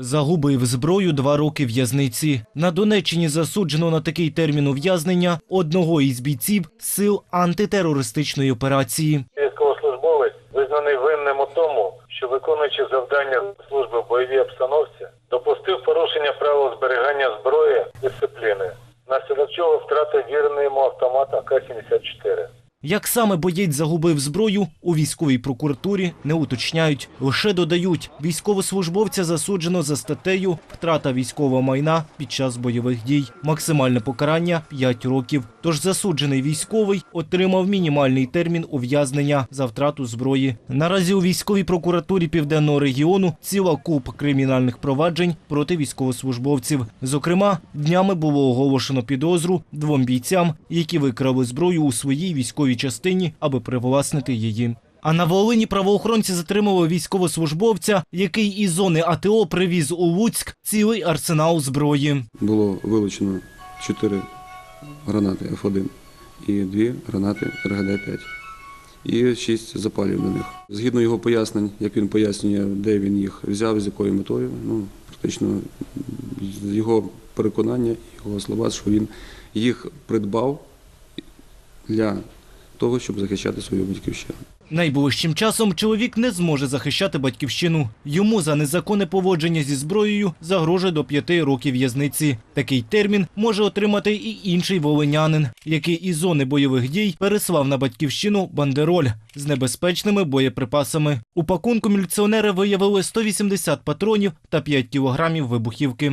Загубив зброю два роки в'язниці. На Донеччині засуджено на такий термін ув'язнення одного із бійців сил антитерористичної операції. Військовослужбовець визнаний винним у тому, що виконуючи завдання служби в бойовій обстановці, допустив порушення правил зберігання зброї дисципліни, внаслідок чого втратив вірний йому автомат АК-74. Як саме боєць загубив зброю, у військовій прокуратурі не уточняють. Лише додають, військовослужбовця засуджено за статтею «Втрата військового майна під час бойових дій». Максимальне покарання – 5 років. Тож засуджений військовий отримав мінімальний термін ув'язнення за втрату зброї. Наразі у військовій прокуратурі Південного регіону ціла купа кримінальних проваджень проти військовослужбовців. Зокрема, днями було оголошено підозру двом бійцям, які викрали зброю у своїй військовій частині, аби привласнити її. А на Волині правоохоронці затримали військовослужбовця, який із зони АТО привіз у Луцьк цілий арсенал зброї. було вилучено 4 гранати F1 і дві гранати РГД-5 і шість запалів на них. Згідно його пояснень, як він пояснює, де він їх взяв, з якою метою, ну, практично його переконання, його слова, що він їх придбав для того, щоб захищати свою батьківщину. Найближчим часом чоловік не зможе захищати батьківщину. Йому за незаконне поводження зі зброєю загрожує до п'яти років в'язниці. Такий термін може отримати і інший волинянин, який із зони бойових дій переслав на батьківщину бандероль з небезпечними боєприпасами. У пакунку міліціонери виявили 180 патронів та 5 кілограмів вибухівки.